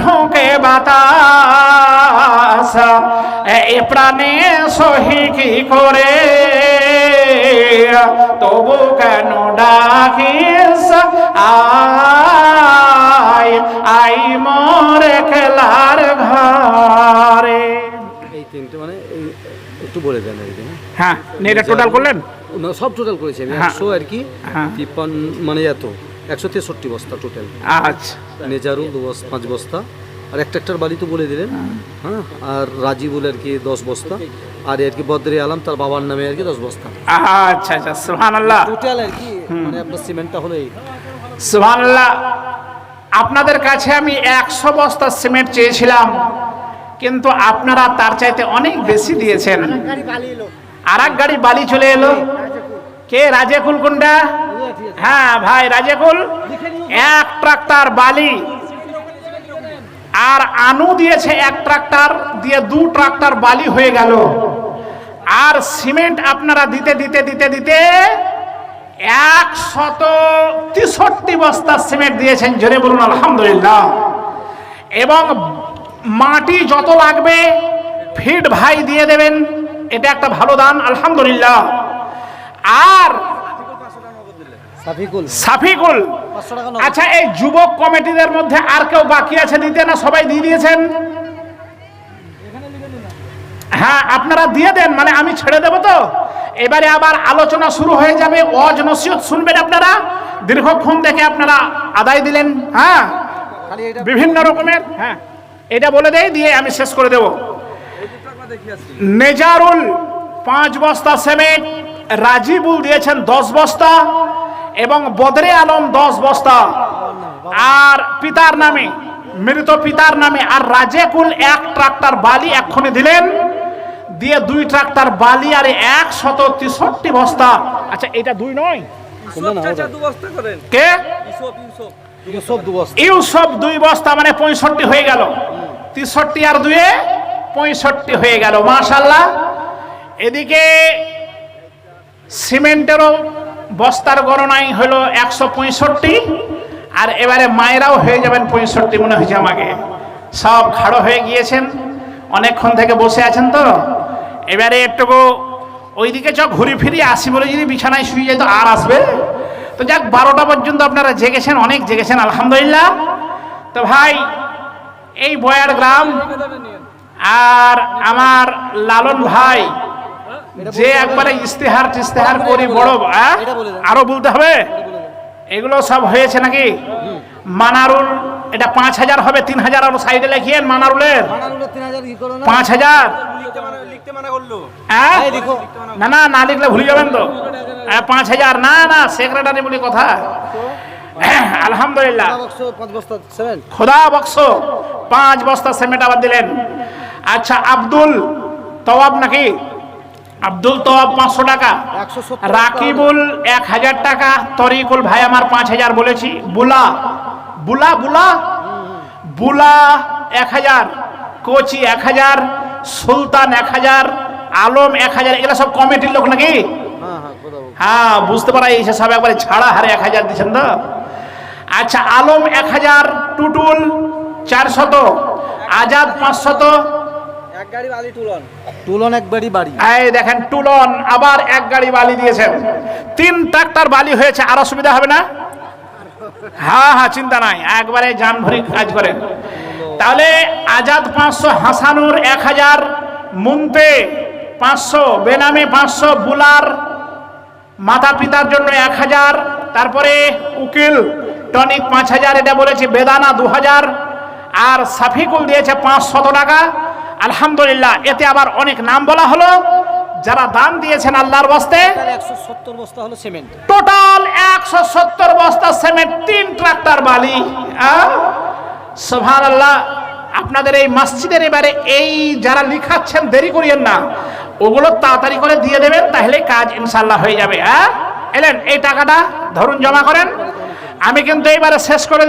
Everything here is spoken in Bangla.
ঢোকে বাতাস এ প্রাণে সহি কি করে তবু কেন ডাকিস আই আই মোরে খেলার ঘরে এই তিনটে মানে একটু বলে দেন হ্যাঁ? হ্যাঁ এটা টোটাল করলেন? সব টোটাল করেছি আমি। হ্যাঁ। একশো আর কি হ্যাঁ। তিপ্পান্ন মানে এত। একশো তেষট্টি বস্তা টোটাল আচ্ছা। নেজারু দু বস্তা পাঁচ বস্তা। আর একটা একটার বাড়ি তো বলে দিলেন। হ্যাঁ। আর রাজিবুল আর কি দশ বস্তা। আর আর কি বদরে আলম তার বাবার নামে আর কি দশ বস্তা। আচ্ছা আচ্ছা সুহান আল্লাহ টোটাল আর কি মানে আপনার সিমেন্টটা হলো এই। সুহান আল্লাহ আপনাদের কাছে আমি একশো বস্তা সিমেন্ট চেয়েছিলাম কিন্তু আপনারা তার চাইতে অনেক বেশি দিয়েছেন। আর এক গাড়ি বালি চলে এলো। কে? রাজেকুল কোনটা? হ্যাঁ ভাই রাজেকুল এক ট্রাক্টর বালি আর আনু দিয়েছে এক ট্রাক্টর দিয়ে দু ট্রাক্টর বালি হয়ে গেল। আর সিমেন্ট আপনারা দিতে দিতে দিতে দিতে একশত তেষট্টি বস্তা সিমেন্ট দিয়েছেন জোরে বলুন আলহামদুলিল্লাহ। এবং মাটি যত লাগবে ফিট ভাই দিয়ে দেবেন এটা একটা ভালো দান আলহামদুলিল্লাহ। আর সাফিকুল। আচ্ছা এই যুবক কমিটিদের মধ্যে আর কেউ বাকি আছে দিতে না সবাই দিয়ে দিয়েছেন? হ্যাঁ আপনারা দিয়ে দেন মানে আমি ছেড়ে দেব তো। এবারে আবার আলোচনা শুরু হয়ে যাবে অজ নসিহত শুনবেন আপনারা? দীর্ঘক্ষণ দেখে আপনারা আদায় দিলেন হ্যাঁ? বিভিন্ন রকমের হ্যাঁ। এটা বলে দেই দিয়ে আমি শেষ করে দেব। নেজারুল পাঁচ বস্তা সিমেন্ট রাজিবুল দিয়েছেন দশ বস্তা। এবং বদরে আলম দশ বস্তা। আর পিতার নামে মৃত পিতার নামে আর রাজেকুল এক ট্রাক্টর বালি এক্ষুনি দিলেন। দিয়ে দুই ট্রাক্টর বালি আর এক শত তেষট্টি বস্তা। আচ্ছা এটা দুই নয়। কে? সব ইউসব দুই বস্তা মানে পঁয়ষট্টি হয়ে গেল। তেষট্টি আর দুয়ে পঁয়ষট্টি হয়ে গেল মাশাল্লাহ এদিকে সিমেন্টেরও বস্তার গণনাই হলো একশো পঁয়ষট্টি, আর এবারে মায়েরাও হয়ে যাবেন পঁয়ষট্টি মনে হয়েছে আমাকে। সব খাড়ো হয়ে গিয়েছেন, অনেকক্ষণ থেকে বসে আছেন তো। এবারে একটুকু ওইদিকে চ ঘুরি ফিরি আসি বলে যদি বিছানায় শুয়ে যায় তো আর আসবে। তো যাক, বারোটা পর্যন্ত আপনারা জেগেছেন, অনেক জেগেছেন, আলহামদুলিল্লাহ। তো ভাই, এই বয়ার গ্রাম আর আমার লালন ভাই যে একবারে ইস্তেহার টিস্তেহার করি বড় দেন। আরও বলতে হবে? এগুলো সব হয়েছে নাকি? মানারুল এটা পাঁচ হাজার হবে তিন হাজার আরও সাইডে লিখিয়েন মানারুলের। পাঁচ হাজার। হ্যাঁ? না না না লিখলে ভুলে যাবেন তো। হ্যাঁ, পাঁচ হাজার। না না সেক্রেটারি বলে কথা। হ্যাঁ, আলহামদুলিল্লাহ পাঁচ বস্তা সেভেন খোদা বক্স পাঁচ বস্তা সিমেন্ট আবার দিলেন। আচ্ছা আব্দুল তওয়াব নাকি? আব্দুল তওয়াব পাঁচশো টাকা। রাকিবুল এক হাজার টাকা তরিকুল ভাই আমার পাঁচ হাজার বলেছি। বুলা বুলা বুলা? বুলা এক হাজার কোচি এক হাজার সুলতান এক হাজার আলম এক হাজার এগুলো সব কমিটির লোক নাকি? হ্যাঁ হ্যাঁ হ্যাঁ বুঝতে পারা এই সব একবারে ছাড়া হারে এক হাজার দিচ্ছেন তো? আচ্ছা আলম এক হাজার টুটুল চারশত আজাদ পাঁচশত এক গাড়ি বালি তুলন। তুলন এক বাড়ি বাড়ি। এই দেখেন টুলন আবার এক গাড়ি বালি দিয়েছেন। তিন ট্রাক্টর বালি হয়েছে আর অসুবিধা হবে না? হ্যাঁ হ্যাঁ চিন্তা নাই একবারে ভরি কাজ করেন। তাহলে আজাদ পাঁচশো হাসানুর এক হাজার মুন্তে পাঁচশো বেনামে পাঁচশো বুলার মাতা পিতার জন্য এক হাজার তারপরে উকিল টনিক পাঁচ হাজার এটা বলেছে বেদানা দু হাজার আর সাফিকুল দিয়েছে পাঁচশত টাকা। আলহামদুলিল্লাহ এতে আবার অনেক নাম বলা হলো। যারা দান দিয়েছেন আল্লাহর বস্তে একশো সত্তর বস্তা হলো সিমেন্ট। টোটাল একশো সত্তর বস্তা সিমেন্ট তিন ট্রাক্টর বালি। সোভান আল্লাহ আপনাদের এই মসজিদের এবারে এই যারা লিখাচ্ছেন দেরি করিয়েন না। ওগুলো তাড়াতাড়ি করে দিয়ে দেবেন তাহলে কাজ ইনশাল্লাহ হয়ে যাবে। হ্যাঁ এলেন এই টাকাটা ধরুন জমা করেন। আমি কিন্তু এইবারে শেষ করে